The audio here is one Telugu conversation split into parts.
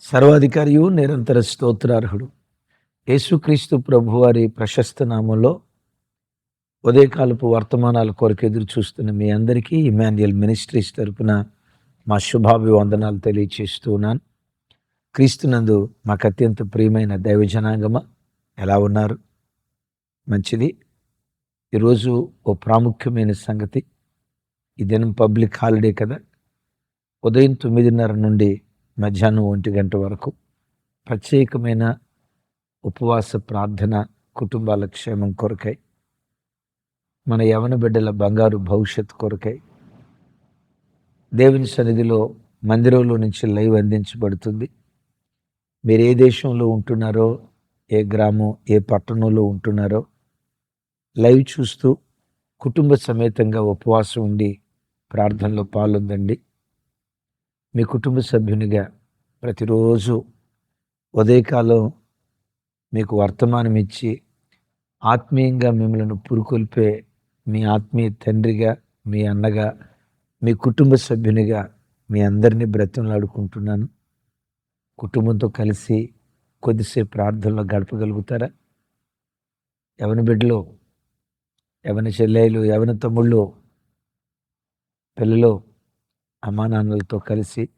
సర్వాధికారియు నిరంతర స్తోత్రార్హుడు. యేసుక్రీస్తు ప్రభువారి ప్రశస్త నామంలో ఉదయకాలపు వర్తమానాల కొరకు ఎదురు చూస్తున్న మీ అందరికీ ఇమాన్యుయల్ మినిస్ట్రీస్ తరపున మా శుభాభివందనాలు తెలియచేస్తున్నాను క్రీస్తునందు మాకు అత్యంత ప్రియమైన దైవ జనాంగమ ఎలా ఉన్నారు? మంచిది. ఈరోజు ఓ ప్రాముఖ్యమైన సంగతి. ఈ దినం పబ్లిక్ హాలిడే కదా. ఉదయం తొమ్మిదిన్నర నుండి మధ్యాహ్నం ఒంటి గంట వరకు ప్రత్యేకమైన ఉపవాస ప్రార్థన కుటుంబాల క్షేమం కొరకై మన యవన బిడ్డల బంగారు భవిష్యత్ కొరకై దేవుని సన్నిధిలో మందిరంలో నుంచి లైవ్ అందించబడుతుంది. మీరు ఏ దేశంలో ఉంటున్నారో ఏ గ్రామం ఏ పట్టణంలో ఉంటున్నారో లైవ్ చూస్తూ కుటుంబ సమేతంగా ఉపవాసం ఉండి ప్రార్థనలో పాల్గొందండి. మీ కుటుంబ సభ్యునిగా ప్రతిరోజు ఉదయకాలం మీకు వర్తమానం ఇచ్చి ఆత్మీయంగా మిమ్మల్ని పురుకొల్పే మీ ఆత్మీయ తండ్రిగా మీ అన్నగా మీ కుటుంబ సభ్యునిగా మీ అందరినీ బ్రతిమలాడుకుంటున్నాను. కుటుంబంతో కలిసి కొద్దిసేపు ప్రార్థనలో గడపగలుగుతారా? ఎవని బిడ్డలు ఎవని చెల్లెలు ఎవని తమ్ముళ్ళు పిల్లలు అమ్మా నాన్నలతో కలిసి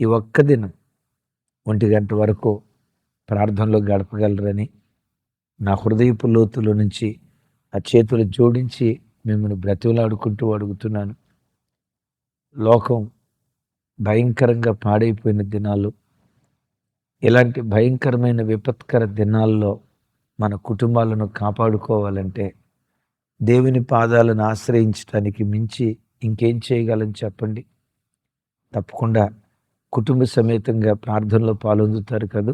ఈ ఒక్క దినం ఒంటి గంట వరకు ప్రార్థనలో గడపగలరని నా హృదయపు లోతులో నుంచి ఆ చేతులు జోడించి మిమ్మల్ని బ్రతిమలాడుకుంటూ అడుగుతున్నాను. లోకం భయంకరంగా పాడైపోయిన దినాలు ఇలాంటి భయంకరమైన విపత్కర దినాల్లో మన కుటుంబాలను కాపాడుకోవాలంటే దేవుని పాదాలను ఆశ్రయించడానికి మించి ఇంకేం చేయగలని చెప్పండి? తప్పకుండా కుటుంబ సమేతంగా ప్రార్థనలో పాల్గొందుతారు కదా.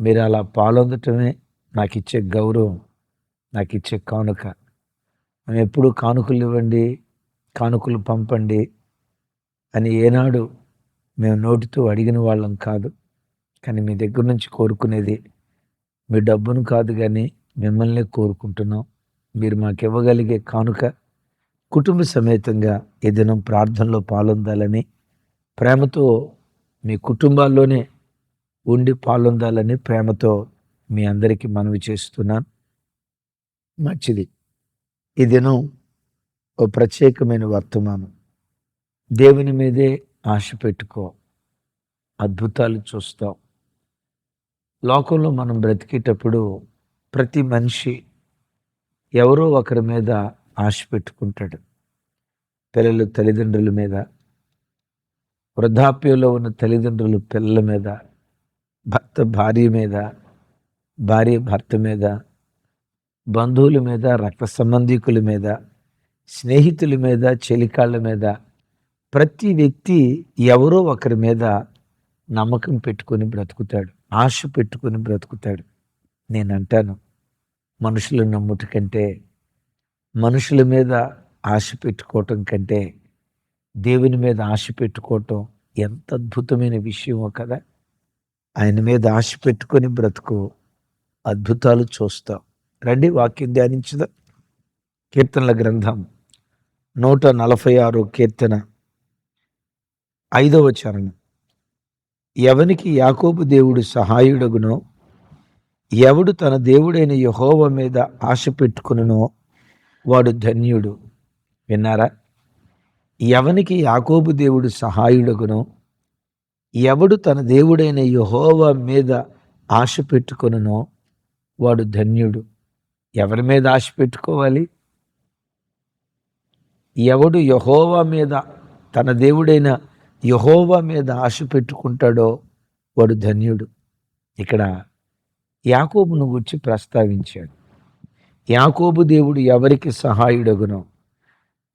మీరు అలా పాల్గొందటమే నాకు ఇచ్చే గౌరవం నాకు ఇచ్చే కానుక. మేము ఎప్పుడు కానుకలు ఇవ్వండి కానుకలు పంపండి అని ఏనాడు మేము నోటితో అడిగిన వాళ్ళం కాదు. కానీ మీ దగ్గర నుంచి కోరుకునేది మీ డబ్బును కాదు కానీ మిమ్మల్ని కోరుకుంటున్నాం. మీరు మాకు ఇవ్వగలిగే కానుక కుటుంబ సమేతంగా ఈ దినం ప్రార్థనలో పాల్గొందాలని ప్రేమతో మీ కుటుంబాల్లోనే ఉండి పాల్గొందాలని ప్రేమతో మీ అందరికీ మనవి చేస్తున్నాను. మంచిది. ఈ దినం ఓ ప్రత్యేకమైన వర్తమానం. దేవుని మీదే ఆశ పెట్టుకో అద్భుతాలు చూస్తాం లోకంలో మనం బ్రతికేటప్పుడు ప్రతి మనిషి ఎవరో ఒకరి మీద ఆశ పెట్టుకుంటాడు. పిల్లలు తల్లిదండ్రుల మీద వృద్ధాప్యంలో ఉన్న తల్లిదండ్రులు పిల్లల మీద భర్త భార్య మీద భార్య భర్త మీద బంధువుల మీద రక్త సంబంధికుల మీద స్నేహితుల మీద చెలికాళ్ళ మీద ప్రతి వ్యక్తి ఎవరో ఒకరి మీద నమ్మకం పెట్టుకొని బ్రతుకుతాడు ఆశ పెట్టుకొని బ్రతుకుతాడు. నేను అంటాను మనుషులు నమ్ముట కంటే మనుషుల మీద ఆశ పెట్టుకోవటం కంటే దేవుని మీద ఆశ పెట్టుకోవటం ఎంత అద్భుతమైన విషయమో కదా. ఆయన మీద ఆశ పెట్టుకొని బ్రతుకు అద్భుతాలు చూస్తాం. రండి వాక్యం ధ్యానించదా. కీర్తనల గ్రంథం నూట నలభై ఆరు కీర్తన ఐదవ చరణం. ఎవనికి యాకోబు దేవుడు సహాయుడగునో ఎవడు తన దేవుడైన యహోవ మీద ఆశ పెట్టుకునో వాడు ధన్యుడు. విన్నారా? ఎవనికి యాకోబు దేవుడు సహాయుడగునో ఎవడు తన దేవుడైన యహోవ మీద ఆశ పెట్టుకొనునో వాడు ధన్యుడు. ఎవరి మీద ఆశ పెట్టుకోవాలి? ఎవడు యహోవా మీద తన దేవుడైన యహోవా మీద ఆశ పెట్టుకుంటాడో వాడు ధన్యుడు. ఇక్కడ యాకోబును గురించి ప్రస్తావించాడు. యాకోబు దేవుడు ఎవరికి సహాయుడగునో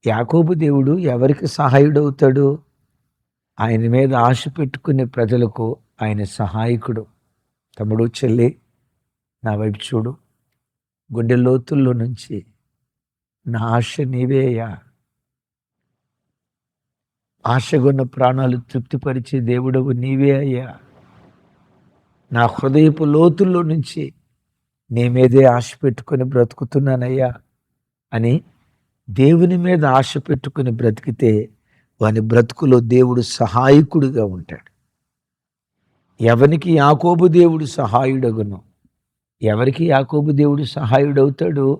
యాకోబు దేవుడు ఎవరికి సహాయుడవుతాడు? ఆయన మీద ఆశ పెట్టుకునే ప్రజలకు ఆయన సహాయకుడు. తమ్ముడు చెల్లి నా వైపు చూడు. గుండె లోతుల్లో నుంచి నా ఆశ నీవేయా ఆశగున్న ప్రాణాలు తృప్తిపరిచే దేవుడవు నీవే అయ్యా. నా హృదయపు లోతుల్లో నుంచి నీ మీదే ఆశ పెట్టుకొని బ్రతుకుతున్నానయ్యా అని దేవుని మీద ఆశ పెట్టుకుని బ్రతికితే వాని బ్రతుకులో దేవుడు సహాయకుడిగా ఉంటాడు. ఎవరికి యాకోబు దేవుడు సహాయుడగును? ఎవరికి యాకోబు దేవుడు సహాయుడవుతాడు?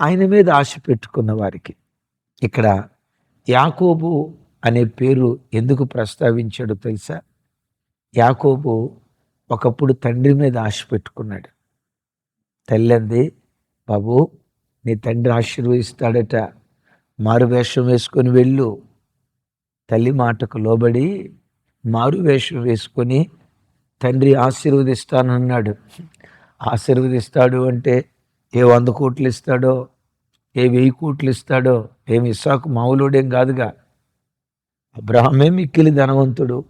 ఆయన మీద ఆశ పెట్టుకున్న వారికి. ఇక్కడ యాకోబు అనే పేరు ఎందుకు ప్రస్తావించాడో తెలుసా? యాకోబు ఒకప్పుడు తండ్రి మీద ఆశ పెట్టుకున్నాడు. తల్లింది బాబు నీ తండ్రి ఆశీర్వదిస్తాడట. మారు వేషం వేసుకొని వెళ్ళు. తల్లి మాటకు లోబడి మారు వేషం వేసుకొని తండ్రి ఆశీర్వదిస్తానన్నాడు. ఆశీర్వదిస్తాడు అంటే ఏ వంద కోట్లు ఇస్తాడో ఏ వెయ్యి కోట్లు ఇస్తాడో ఏమి ఇస్సాకు మామూలుడేం కాదుగా. అబ్రహమే మిక్కిలి ధనవంతుడు.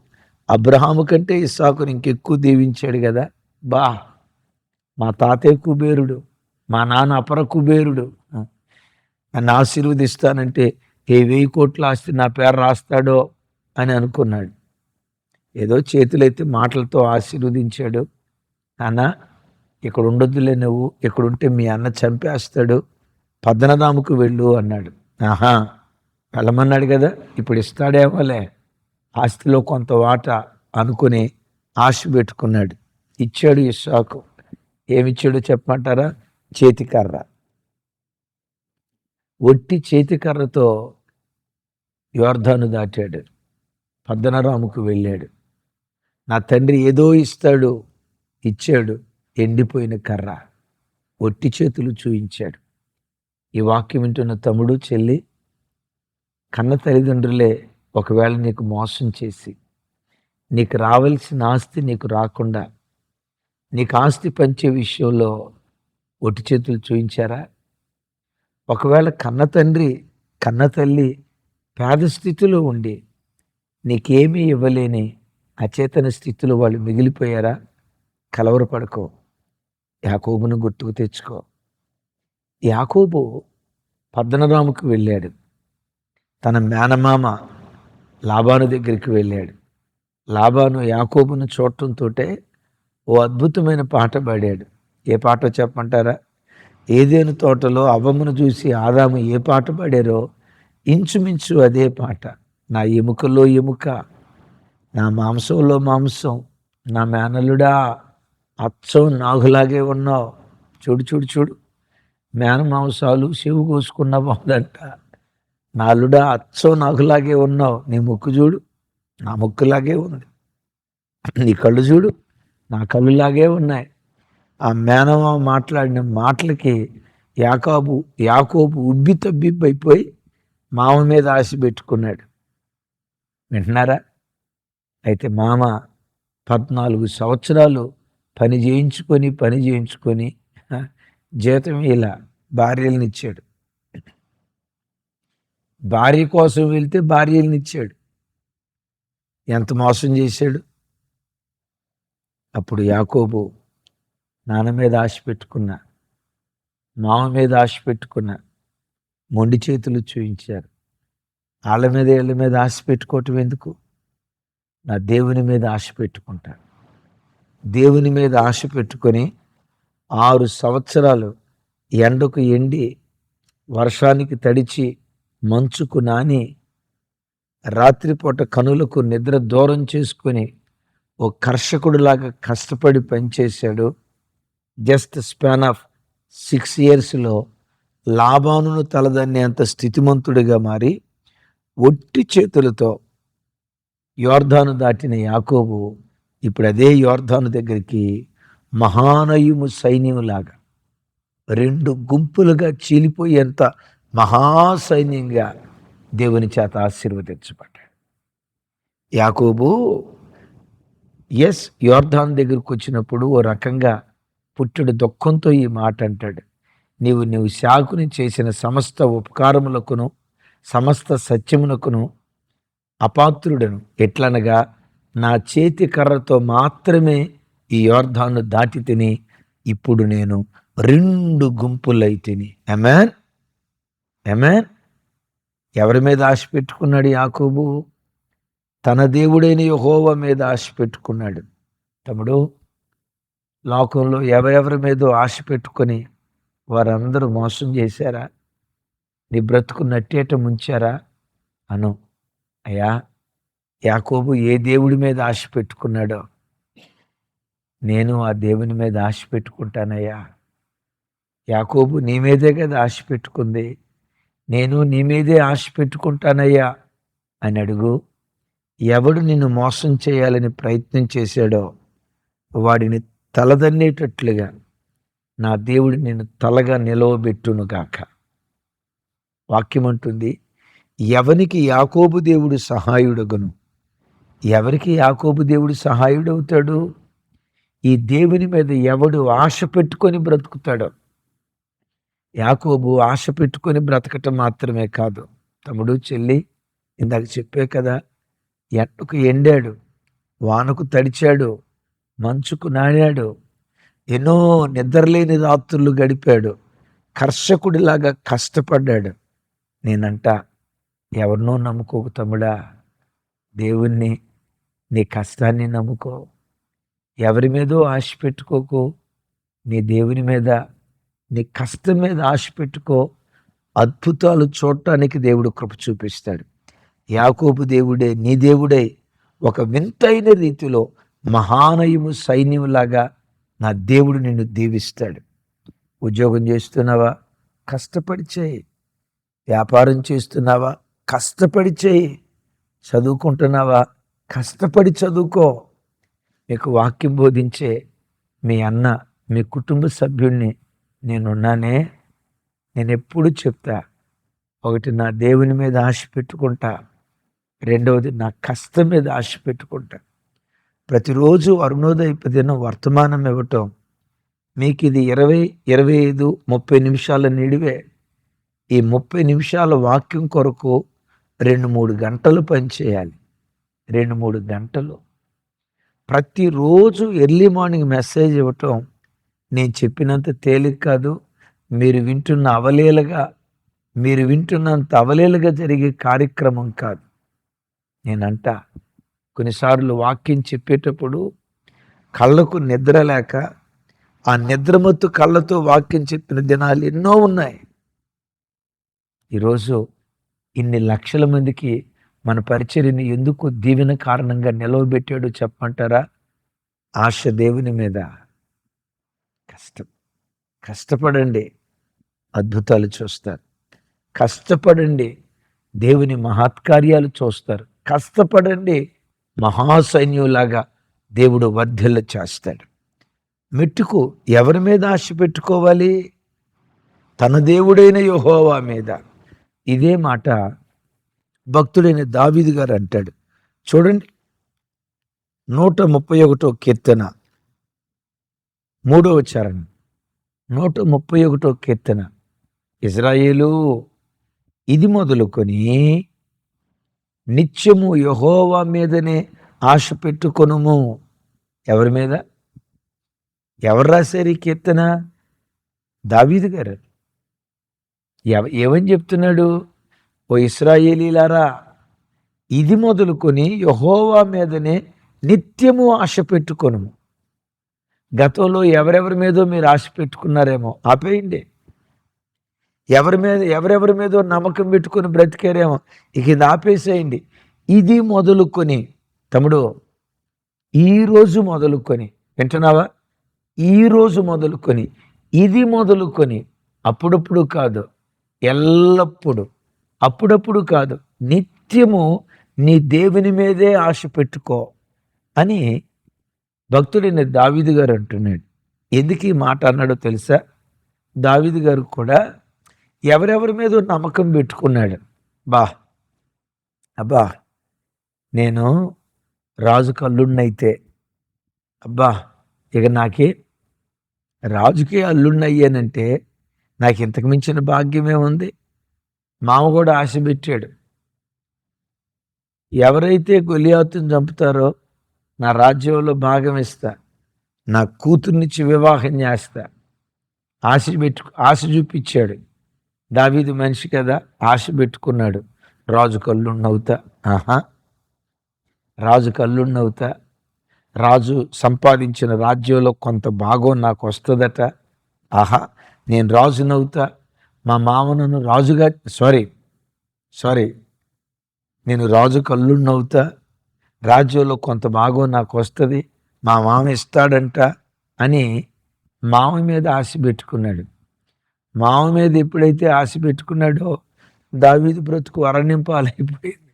అబ్రహాము కంటే ఇస్సాకుని ఇంకెక్కువ దీవించాడు కదా. బా మా తాతయ్య కుబేరుడు. మా నాన్న అపర కుబేరుడు నన్ను ఆశీర్వదిస్తానంటే ఏ వెయ్యి కోట్ల ఆస్తి నా పేరు రాస్తాడో అని అనుకున్నాడు. ఏదో చేతులైతే మాటలతో ఆశీర్వదించాడు. అన్న ఇక్కడ ఉండొద్దులే నువ్వు ఇక్కడ ఉంటే మీ అన్న చంపేస్తాడు. పద్దనదాముకు వెళ్ళు అన్నాడు. ఆహా వెళ్ళమన్నాడు కదా ఇప్పుడు ఇస్తాడేమోలే ఆస్తిలో కొంత వాట అనుకుని ఆశ పెట్టుకున్నాడు. ఇచ్చాడు ఇస్సాకు. ఏమిచ్చాడో చెప్పమంటారా? చేతికర్ర. ఒట్టి చేతికర్రతో యోర్ధాను దాటాడు. పద్దనరాముకు వెళ్ళాడు. నా తండ్రి ఏదో ఇస్తాడు ఇచ్చాడు ఎండిపోయిన కర్ర. ఒట్టి చేతులు చూయించాడు. ఈ వాక్యం వింటున్న తమ్ముడు చెల్లి కన్న తల్లిదండ్రులే ఒకవేళ నీకు మోసం చేసి నీకు రావాల్సిన ఆస్తి నీకు రాకుండా నీకు ఆస్తి పంచే విషయంలో ఒట్టి చేతులు చూయించారా? ఒకవేళ కన్న తండ్రి కన్న తల్లి పేద స్థితిలో ఉండి నీకేమీ ఇవ్వలేని అచేతన స్థితిలో వాళ్ళు మిగిలిపోయారా? కలవరపడుకో. యాకోబును గుర్తుకు తెచ్చుకో. యాకోబు పద్దనరాముకు వెళ్ళాడు. తన మేనమామ లాభాను దగ్గరికి వెళ్ళాడు. లాభాను యాకోబును చూడటంతో ఓ అద్భుతమైన పాట పాడాడు. ఏ పాట చెప్పమంటారా? ఏదేను తోటలో అవ్వమును చూసి ఆదాము ఏ పాట పాడారో ఇంచుమించు అదే పాట. నా ఎముకలో ఎముక నా మాంసంలో మాంసం నా మేనలుడా అచ్చం నాగులాగే ఉన్నావు. చూడు చూడు చూడు. మేన మాంసాలు శివు కోసుకున్న బాగుందంట నాలుడా అచ్చం నాకులాగే ఉన్నావు. నీ ముక్కు చూడు. నా ముక్కులాగే ఉంది. నీ కళ్ళు చూడు. నా కళ్ళులాగే ఉన్నాయి. ఆ మేనమా మాట్లాడిన మాటలకి యాకాబు యాకోబు ఉబ్బి తబ్బిబ్బైపోయి మామ మీద ఆశ పెట్టుకున్నాడు. వింటున్నారా? అయితే మామ పద్నాలుగు సంవత్సరాలు పని చేయించుకొని పని చేయించుకొని జీతం ఇలా భార్యలనిచ్చాడు. భార్య కోసం వెళ్తే భార్యలనిచ్చాడు. ఎంత మోసం చేశాడు? అప్పుడు యాకోబు నాన్న మీద ఆశ పెట్టుకున్న మామ మీద ఆశ పెట్టుకున్న మొండి చేతులు చూయించారు. వాళ్ళ మీద వీళ్ళ మీద ఆశ పెట్టుకోవటం ఎందుకు? నా దేవుని మీద ఆశ పెట్టుకుంటాను. దేవుని మీద ఆశ పెట్టుకొని ఆరు సంవత్సరాలు ఎండకు ఎండి వర్షానికి తడిచి మంచుకు నాని రాత్రిపూట కనులకు నిద్ర దూరం చేసుకొని ఓ కర్షకుడిలాగా కష్టపడి పనిచేశాడు. జస్ట్ స్పాన్ ఆఫ్ సిక్స్ ఇయర్స్లో లాభానును తలదన్నేంత స్థితిమంతుడిగా మారి ఒట్టి చేతులతో యోర్ధాను దాటిన యాకోబు ఇప్పుడు అదే యోర్ధాను దగ్గరికి మహానయుము సైన్యములాగా రెండు గుంపులుగా చీలిపోయేంత మహాసైన్యంగా దేవుని చేత ఆశీర్వదించబడ్డాడు. యాకోబు ఎస్ యోర్ధాన్ దగ్గరకు వచ్చినప్పుడు ఓ రకంగా పుట్టుడు దుఃఖంతో ఈ మాట అంటాడు. నీవు నీవు శాకుని చేసిన సమస్త ఉపకారములకును సమస్త సత్యమునకును అపాత్రుడను. ఎట్లనగా నా చేతి కర్రతో మాత్రమే ఈ యోర్ధాను దాటి తిని ఇప్పుడు నేను రెండు గుంపులైతిని ఎమాన్ ఎమాన్ ఎవరి మీద ఆశ పెట్టుకున్నాడు యాకోబు? తన దేవుడైన యహోవ మీద ఆశ పెట్టుకున్నాడు. తమ్ముడు లోకంలో ఎవరెవరి మీద ఆశ పెట్టుకొని వారందరూ మోసం చేశారా? నీ బ్రతుకు నట్టేట ముంచారా? అను. అయ్యా యాకోబు ఏ దేవుడి మీద ఆశ పెట్టుకున్నాడో? నేను ఆ దేవుని మీద ఆశ పెట్టుకుంటానయ్యా. యాకోబు నీ మీదే కదా ఆశ పెట్టుకుంది. నేను నీ మీదే ఆశ పెట్టుకుంటానయ్యా అని అడుగు. ఎవడు నిన్ను మోసం చేయాలని ప్రయత్నం చేశాడో వాడిని తలదన్నేటట్లుగా నా దేవుడు నేను తలగా నిలవబెట్టును గాక. వాక్యం అంటుంది ఎవనికి యాకోబు దేవుడు సహాయుడగను? ఎవరికి యాకోబు దేవుడు సహాయుడవుతాడు? ఈ దేవుని మీద ఎవడు ఆశ పెట్టుకొని బ్రతుకుతాడో? యాకోబు ఆశ పెట్టుకొని బ్రతకటం మాత్రమే కాదు. తమ్ముడు చెల్లి ఇందాక చెప్పే కదా ఎండకు ఎండాడు వానకు తడిచాడు మంచుకు నాడాడు. ఎన్నో నిద్రలేని రాత్రులు గడిపాడు. కర్షకుడిలాగా కష్టపడ్డాడు. నేనంట ఎవరినో నమ్ముకోకు తమ్ముడా. దేవుణ్ణి నీ కష్టాన్ని నమ్ముకో. ఎవరి మీదో ఆశ పెట్టుకోకు. నీ దేవుని మీద నీ కష్టం మీద ఆశ పెట్టుకో. అద్భుతాలు చూడటానికి దేవుడు కృప చూపిస్తాడు. యాకోబు దేవుడే నీ దేవుడే. ఒక వింతైన రీతిలో మహానయము సైన్యములాగా నా దేవుడు నిన్ను దీవిస్తాడు. ఉద్యోగం చేస్తున్నావా? కష్టపడి చేయి. వ్యాపారం చేస్తున్నావా? కష్టపడి చేయి. చదువుకుంటున్నావా? కష్టపడి చదువుకో. మీకు వాక్యం బోధించే మీ అన్న మీ కుటుంబ సభ్యుడిని నేనున్నానే. నేను ఎప్పుడు చెప్తా ఒకటి నా దేవుని మీద ఆశ పెట్టుకుంటా రెండవది నా కష్టం మీద ఆశ పెట్టుకుంటా. ప్రతిరోజు అరుణోదయపదిన వర్తమానం ఇవ్వటం మీకు ఇది ఇరవై ఇరవై ఐదు ముప్పై నిమిషాల నిడివే. ఈ ముప్పై నిమిషాల వాక్యం కొరకు రెండు మూడు గంటలు పనిచేయాలి. రెండు మూడు గంటలు. ప్రతిరోజు ఎర్లీ మార్నింగ్ మెసేజ్ ఇవ్వటం నేను చెప్పినంత తేలిక కాదు. మీరు వింటున్న అవలేలుగా మీరు వింటున్నంత అవలేలుగా జరిగే కార్యక్రమం కాదు. నేనంట కొన్నిసార్లు వాక్యం చెప్పేటప్పుడు కళ్ళకు నిద్ర లేక ఆ నిద్రమత్తు కళ్ళతో వాక్యం చెప్పిన దినాలు ఎన్నో ఉన్నాయి. ఈరోజు ఇన్ని లక్షల మందికి మన పరిచర్ని ఎందుకు దీవెన కారణంగా నిలవబెట్టాడు చెప్పంటారా ఆశ దేవుని మీద. కష్టం. కష్టపడండి. అద్భుతాలు చూస్తారు. కష్టపడండి. దేవుని మహత్కార్యాలు చూస్తారు. కష్టపడండి. మహాసైన్యులాగా దేవుడు వర్ధిల్ల చేస్తాడు. మెట్టుకు ఎవరి మీద ఆశ పెట్టుకోవాలి? తన దేవుడైన యోహోవా మీద. ఇదే మాట భక్తుడైన దావీదు గారు అంటాడు. చూడండి నూట ముప్పై ఒకటో కీర్తన మూడవ చరణం నూట ముప్పై ఒకటో కీర్తన. ఇజ్రాయేలు ఇది మొదలుకొని నిత్యము యహోవా మీదనే ఆశ పెట్టుకొనుము. ఎవరి మీద? ఎవరు రాశారు ఈ కీర్తన? దావీదు గారు. ఎవ ఏమని చెప్తున్నాడు? ఓ ఇస్రాయేలీలారా ఇది మొదలుకొని యహోవా మీదనే నిత్యము ఆశ పెట్టుకొనుము. గతంలో ఎవరెవరి మీదో మీరు ఆశ పెట్టుకున్నారేమో ఆపేయండి. ఎవరి మీద ఎవరెవరి మీద నమ్మకం పెట్టుకొని బ్రతికారేమో. ఇక ఇది ఆపేసేయండి. ఇది మొదలుకొని తమ్ముడు ఈరోజు మొదలుకొని వింటున్నావా? ఈరోజు మొదలుకొని ఇది మొదలుకొని అప్పుడప్పుడు కాదు ఎల్లప్పుడూ అప్పుడప్పుడు కాదు నిత్యము నీ దేవుని మీదే ఆశ పెట్టుకో అని భక్తుడైన దావిది గారు అంటున్నాడు. ఎందుకు ఈ మాట అన్నాడో తెలుసా? దావిది గారు కూడా ఎవరెవరి మీద నమ్మకం పెట్టుకున్నాడు. బా అబ్బా నేను రాజు కల్లున్నైతే అబ్బా ఇక నాకే రాజుకే అల్లున్నయ్యానంటే నాకు ఇంతకు మించిన భాగ్యమే ఉంది. మామ కూడా ఆశ పెట్టాడు. ఎవరైతే గొలియాతుని చంపుతారో నా రాజ్యంలో భాగం ఇస్తా నా కూతుర్నిచ్చి వివాహం చేస్తా ఆశ పెట్టు ఆశ చూపించాడు. దావీదు మనిషి కదా ఆశ పెట్టుకున్నాడు. రాజు కళ్ళున్నవుతా ఆహా. రాజు కళ్ళున్నవుతా రాజు సంపాదించిన రాజ్యంలో కొంత భాగం నాకు వస్తుందట. ఆహా నేను రాజునవుతా మా మామనను రాజుగా సారీ సారీ నేను రాజు కల్లున్నవుతా రాజ్యంలో కొంత భాగం నాకు వస్తుంది మా మామ ఇస్తాడంట అని మామ మీద ఆశ పెట్టుకున్నాడు. మామ మీద ఎప్పుడైతే ఆశ పెట్టుకున్నాడో దావీదు బ్రతుకు అరణ్యంపాలైపోయింది.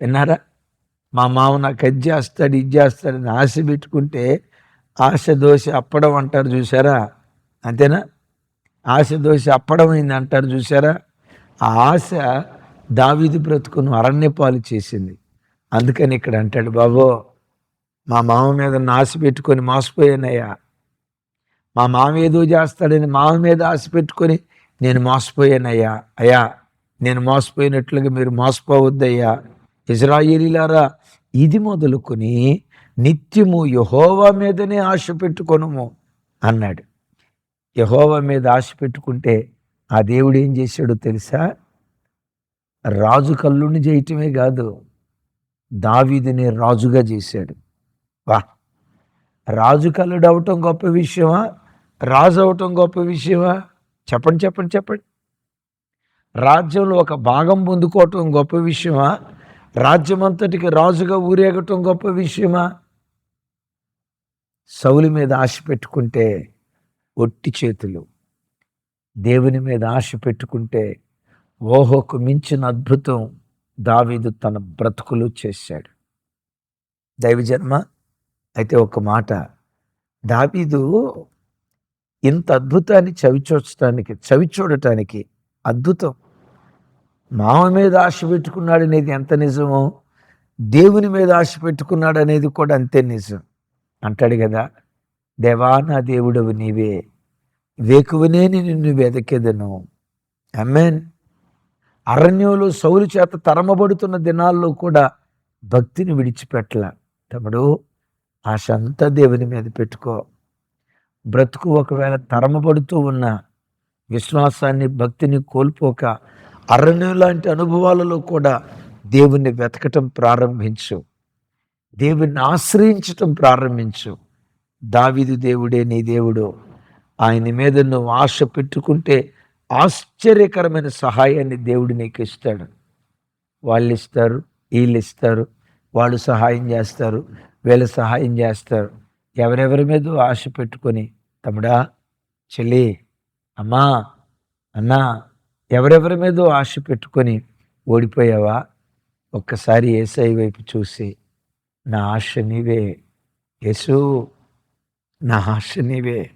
విన్నారా? మా మామ నాకు అది చేస్తాడు ఇది చేస్తాడని ఆశ పెట్టుకుంటే ఆశ దోశ అప్పడం అంటారు చూసారా అంతేనా? ఆశ దోశ అప్పడం అయింది అంటారు చూసారా ఆ ఆశ దావీదు బ్రతుకును అరణ్యపాలు చేసింది. అందుకని ఇక్కడ అంటాడు బాబో మా మామ మీద ఆశ పెట్టుకొని మోసపోయానయ్యా. మా మామ ఏదో చేస్తాడని మామ మీద ఆశ పెట్టుకొని నేను మోసపోయానయ్యా. అయ్యా నేను మోసపోయినట్లుగా మీరు మోసపోవద్దయ్యా. ఇజ్రాయిలీలారా ఇది మొదలుకొని నిత్యము యహోవా మీదనే ఆశ పెట్టుకొనుము అన్నాడు. యహోవా మీద ఆశ పెట్టుకుంటే ఆ దేవుడు ఏం చేశాడో తెలుసా? రాజు కల్లుని చేయటమే కాదు దావీదిని రాజుగా చేశాడు. వా రాజు కల్లుడు అవటం గొప్ప విషయమా? రాజు అవటం గొప్ప విషయమా? చెప్పండి చెప్పండి చెప్పండి. రాజ్యంలో ఒక భాగం పొందుకోవటం గొప్ప విషయమా? రాజ్యమంతటికి రాజుగా ఊరేగటం గొప్ప విషయమా? సౌలి మీద ఆశ పెట్టుకుంటే ఒట్టి చేతులు. దేవుని మీద ఆశ పెట్టుకుంటే ఓహోకు మించిన అద్భుతం దావీదు తన బ్రతుకులు చేశాడు. దైవజన్మ అయితే ఒక మాట. దావీదు ఇంత అద్భుతాన్ని చవిచూడటానికి చవి చూడటానికి అద్భుతం. మామ మీద ఆశ పెట్టుకున్నాడు అనేది ఎంత నిజమో దేవుని మీద ఆశ పెట్టుకున్నాడు అనేది కూడా అంతే నిజం. అంటాడు కదా దేవా నా దేవుడవు నీవే. వేకువనే నిన్ను వెదకెదను. అమ్మేన్ అరణ్యంలో సౌలు చేత తరమబడుతున్న దినాల్లో కూడా భక్తిని విడిచిపెట్టల. తమ్ముడు ఆశ అంతా దేవుని మీద పెట్టుకో. బ్రతుకు ఒకవేళ తరమబడుతూ ఉన్న విశ్వాసాన్ని భక్తిని కోల్పోక అరణ్యం లాంటి అనుభవాలలో కూడా దేవుణ్ణి వెతకటం ప్రారంభించు. దేవుణ్ణి ఆశ్రయించటం ప్రారంభించు. దావిదు దేవుడే నీ దేవుడు. ఆయన మీద నువ్వు ఆశ పెట్టుకుంటే ఆశ్చర్యకరమైన సహాయాన్ని దేవుడు నీకు ఇస్తాడు. వాళ్ళు ఇస్తారు వీళ్ళు ఇస్తారు వాళ్ళు సహాయం చేస్తారు వీళ్ళు సహాయం చేస్తారు. ఎవరెవరి మీద ఆశ పెట్టుకొని తమ్ముడా చెల్లి అమ్మా అన్నా ఎవరెవరి మీద ఆశ పెట్టుకొని ఓడిపోయావా? ఒక్కసారి ఏసఐ వైపు చూసి నా ఆశ నీవే యేసు నా ఆశ నీవే.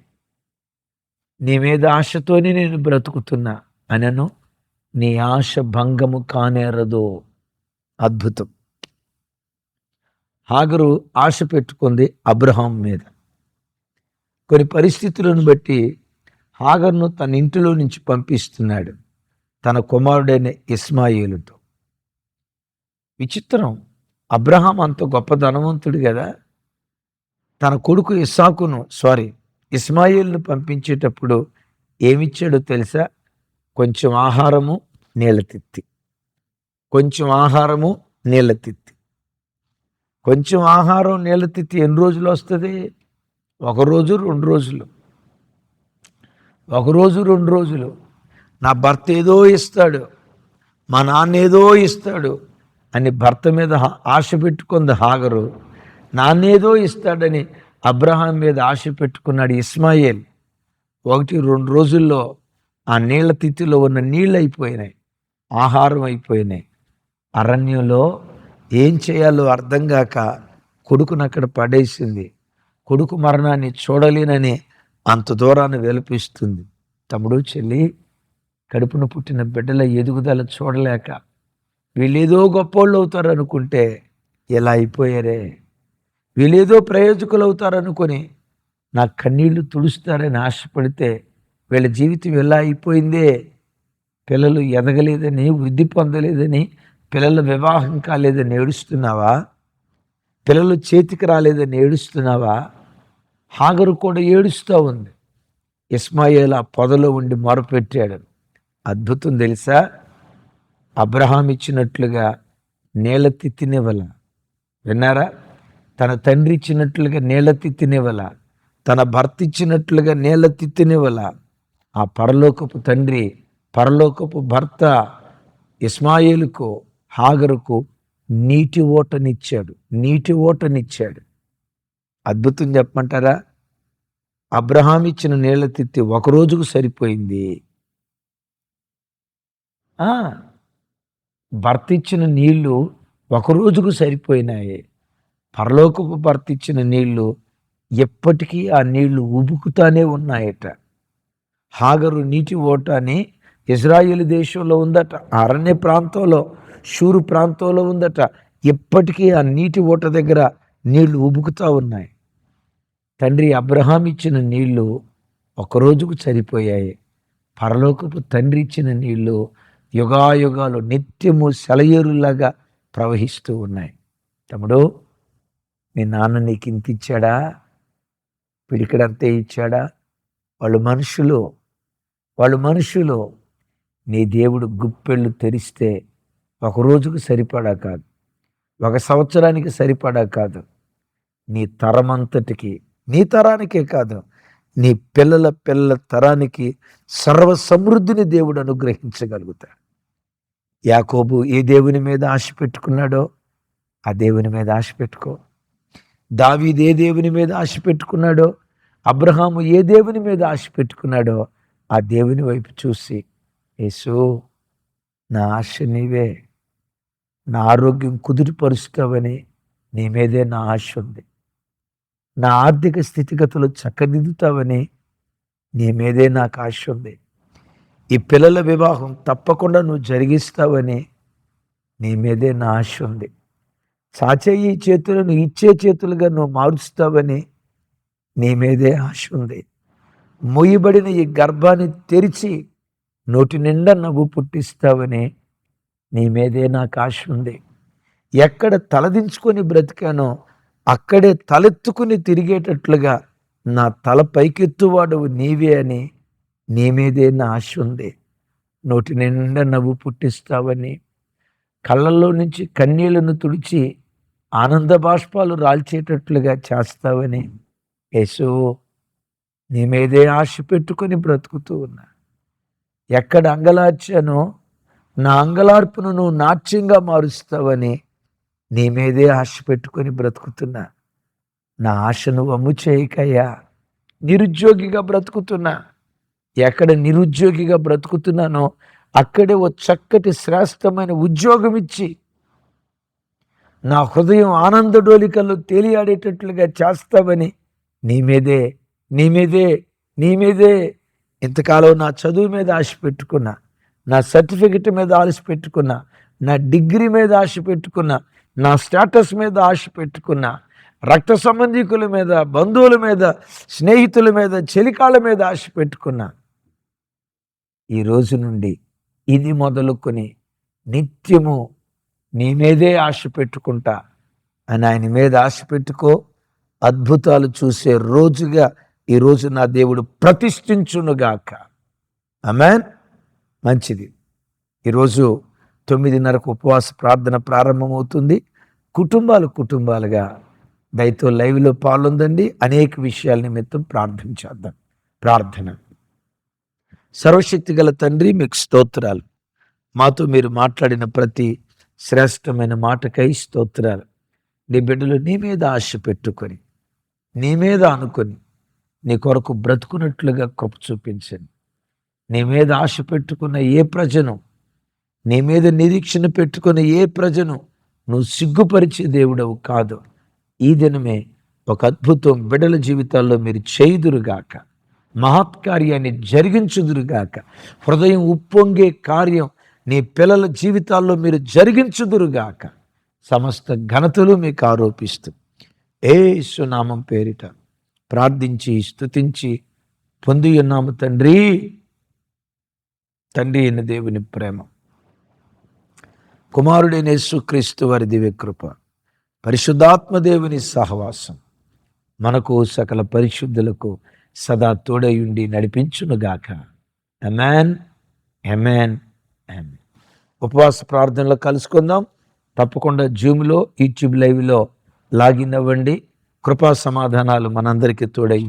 నీ మీద ఆశతోనే నేను బ్రతుకుతున్నా అనను. నీ ఆశ భంగము కానేరదు. అద్భుతం. హాగరు ఆశ పెట్టుకుంది అబ్రహాం మీద. కొన్ని పరిస్థితులను బట్టి హాగర్ను తన ఇంటిలో నుంచి పంపిస్తున్నాడు తన కుమారుడైన ఇస్మాయిలుతో. విచిత్రం అబ్రహాం అంత గొప్ప ధనవంతుడు కదా. తన కొడుకు ఇస్సాకును సారీ ఇస్మాయిల్ను పంపించేటప్పుడు ఏమిచ్చాడో తెలుసా? కొంచెం ఆహారము నీళ్ళ తిత్తి. కొంచెం ఆహారము నీళ్ళ తిత్తి. కొంచెం ఆహారం నీళ్ళ తిత్తి ఎన్ని రోజులు వస్తుంది? ఒక రోజు రెండు రోజులు. ఒక రోజు రెండు రోజులు. నా భర్త ఏదో ఇస్తాడు. మా నాన్న ఏదో ఇస్తాడు అని భర్త మీద ఆశ పెట్టుకుంది హాగరు. నాన్నేదో ఇస్తాడని అబ్రహాం మీద ఆశ పెట్టుకున్నాడు ఇస్మాయిల్. ఒకటి రెండు రోజుల్లో ఆ నీళ్ళ తిత్తిలో ఉన్న నీళ్ళు అయిపోయినాయి. ఆహారం అయిపోయినాయి. అరణ్యంలో ఏం చేయాలో అర్థం కాక కొడుకును అక్కడ పడేసింది. కొడుకు మరణాన్ని చూడలేనని అంత దూరాన్ని వెలిపిస్తుంది. తమ్ముడు చెల్లి కడుపున పుట్టిన బిడ్డల ఎదుగుదల చూడలేక వీళ్ళేదో గొప్పోళ్ళు అవుతారు అనుకుంటే ఎలా అయిపోయారే? వీళ్ళేదో ప్రయోజకులు అవుతారనుకొని నా కన్నీళ్ళు తుడుస్తారని ఆశపడితే వీళ్ళ జీవితం ఎలా అయిపోయిందే? పిల్లలు ఎదగలేదని వృద్ధి పొందలేదని పిల్లల వివాహం కాలేదని ఏడుస్తున్నావా పిల్లలు చేతికి రాలేదని ఏడుస్తున్నావా హాగరు కూడా ఏడుస్తూ ఉంది. ఇస్మాయిల్ ఆ పొదలో ఉండి మొరపెట్టాడు. అద్భుతం తెలుసా? అబ్రహాం ఇచ్చినట్లుగా నేల తిత్తినివ్వల విన్నారా? తన తండ్రి ఇచ్చినట్లుగా నేల తిత్తినివ్వల తన భర్త ఇచ్చినట్లుగా నేల తిత్తినివ్వల ఆ పరలోకపు తండ్రి పరలోకపు భర్త ఇస్మాయిల్కు హాగరుకు నీటి ఓటనిచ్చాడు. నీటి ఓటనిచ్చాడు. అద్భుతం చెప్పమంటారా? అబ్రహాం ఇచ్చిన నీళ్ళ తిత్తి ఒక రోజుకు సరిపోయింది. భర్త ఇచ్చిన నీళ్ళు ఒక రోజుకు సరిపోయినాయి. పరలోకపు భర్త ఇచ్చిన నీళ్ళు ఎప్పటికీ ఆ నీళ్ళు ఉబుకుతానే ఉన్నాయట. హాగరు నీటి ఓట అని ఇజ్రాయిల్ దేశంలో ఉందట అరణ్య ప్రాంతంలో షూరు ప్రాంతంలో ఉందట. ఎప్పటికీ ఆ నీటి ఊట దగ్గర నీళ్ళు ఉబుకుతూ ఉన్నాయి. తండ్రి అబ్రహాం ఇచ్చిన నీళ్ళు ఒక రోజుకు సరిపోయాయి. పరలోకపు తండ్రి ఇచ్చిన నీళ్ళు యుగాయుగాలు నిత్యము సెలయేరులాగా ప్రవహిస్తూ ఉన్నాయి. తమ్ముడు మీ నాన్న నీకు ఇంత ఇచ్చాడా? పిడికడంతే ఇచ్చాడా? వాళ్ళు మనుషులు వాళ్ళు మనుషులు నీ దేవుడు గుప్పెళ్ళు తెరిస్తే ఒక రోజుకు సరిపడా కాదు ఒక సంవత్సరానికి సరిపడా కాదు. నీ తరమంతటికి నీ తరానికే కాదు నీ పిల్లల పిల్లల తరానికి సర్వ సమృద్ధిని దేవుడు అనుగ్రహించగలుగుతాడు. యాకోబు ఏ దేవుని మీద ఆశ పెట్టుకున్నాడో ఆ దేవుని మీద ఆశ పెట్టుకో. దావీదు ఏ దేవుని మీద ఆశ పెట్టుకున్నాడో అబ్రహాము ఏ దేవుని మీద ఆశ పెట్టుకున్నాడో ఆ దేవుని వైపు చూసి యేసు నా ఆశ నీవే. నా ఆరోగ్యం కుదురుపరుస్తావని నీ మీదే నా ఆశ ఉంది. నా ఆర్థిక స్థితిగతులు చక్కదిద్దుతావని నీ మీదే నాకు ఆశ ఉంది. ఈ పిల్లల వివాహం తప్పకుండా నువ్వు జరిగిస్తావని నీ మీదే నా ఆశ ఉంది. చాచే చేతులను ఇచ్చే చేతులుగా నువ్వు మారుస్తావని నీ మీదే ఆశ ఉంది. మొయ్యబడిన ఈ గర్భాన్ని తెరిచి నోటి నిండా నవ్వు పుట్టిస్తావని నీ మీదే నాకు ఆశ ఉంది. ఎక్కడ తలదించుకొని బ్రతికానో అక్కడే తలెత్తుకుని తిరిగేటట్లుగా నా తల పైకెత్తువాడు నీవే అని నీ మీదే నా ఆశ ఉంది. నోటి నిండా నవ్వు పుట్టిస్తావని కళ్ళల్లో నుంచి కన్నీళ్ళను తుడిచి ఆనంద బాష్పాలు రాల్చేటట్లుగా చేస్తావని యేసు నీ మీదే ఆశ పెట్టుకొని బ్రతుకుతూ ఉన్నా. ఎక్కడ అంగలార్చానో నా అంగలార్పును నువ్వు నాట్యంగా మారుస్తావని నీ మీదే ఆశ పెట్టుకొని బ్రతుకుతున్నా. నా ఆశను వమ్ము చేయకయ్యా. నిరుద్యోగిగా బ్రతుకుతున్నా. ఎక్కడ నిరుద్యోగిగా బ్రతుకుతున్నానో అక్కడే ఓ చక్కటి శ్రేష్టమైన ఉద్యోగం ఇచ్చి నా హృదయం ఆనందడోలికల్లో తేలియాడేటట్లుగా చేస్తావని నీ మీదే నీ మీదే నీ మీదే ఇంతకాలం నా చదువు మీద ఆశ పెట్టుకున్నా నా సర్టిఫికెట్ మీద ఆశ పెట్టుకున్నా నా డిగ్రీ మీద ఆశ పెట్టుకున్నా నా స్టేటస్ మీద ఆశ పెట్టుకున్నా రక్త సంబంధికుల మీద బంధువుల మీద స్నేహితుల మీద చెలికాళ్ళ మీద ఆశ పెట్టుకున్నా. ఈ రోజు నుండి ఇది మొదలుకొని నిత్యము నీ మీదే ఆశ పెట్టుకుంటా. అని ఆయన మీద ఆశ పెట్టుకో అద్భుతాలు చూసే రోజుగా ఈరోజు నా దేవుడు ప్రతిష్ఠించునుగాక. అమెన్ మంచిది. ఈరోజు తొమ్మిదిన్నరకు ఉపవాస ప్రార్థన ప్రారంభమవుతుంది. కుటుంబాలు కుటుంబాలుగా దయతో లైవ్లో పాల్గొందండి. అనేక విషయాల నిమిత్తం ప్రార్థన చేద్దాం. ప్రార్థన. సర్వశక్తి గల తండ్రి మీకు స్తోత్రాలు. మాతో మీరు మాట్లాడిన ప్రతి శ్రేష్టమైన మాటకై స్తోత్రాలు. నీ బిడ్డలు నీ మీద ఆశ పెట్టుకొని నీ మీద అనుకొని నీ కొరకు బ్రతుకున్నట్లుగా కృప చూపించండి. నీ మీద ఆశ పెట్టుకున్న ఏ ప్రజను నీ మీద నిరీక్షణ పెట్టుకున్న ఏ ప్రజను నువ్వు సిగ్గుపరిచే దేవుడవు కాదు. ఈ దినమే ఒక అద్భుతం బిడల జీవితాల్లో మీరు చేయుదురుగాక. మహత్కార్యాన్ని జరిగించుదురుగాక. హృదయం ఉప్పొంగే కార్యం నీ పిల్లల జీవితాల్లో మీరు జరిగించుదురుగాక. సమస్త ఘనతలు మీకు ఆరోపిస్తూ ఏ సునామం పేరిట ప్రార్థించి స్థుతించి పొంది ఉన్నాము తండ్రి. తండ్రి అయిన దేవుని ప్రేమ. కుమారుడైన యేసుక్రీస్తు వారి దివ్య కృప పరిశుద్ధాత్మ దేవుని సహవాసం మనకు సకల పరిశుద్ధులకు సదా తోడయుండి నడిపించునుగాక. ఎమాన్ ఎమాన్ ఎమ్ ఉపవాస ప్రార్థనలో కలుసుకుందాం. తప్పకుండా జూమ్లో యూట్యూబ్ లైవ్లో లాగిన్ అవ్వండి. కృపా సమాధానాలు మనందరికీ తోడై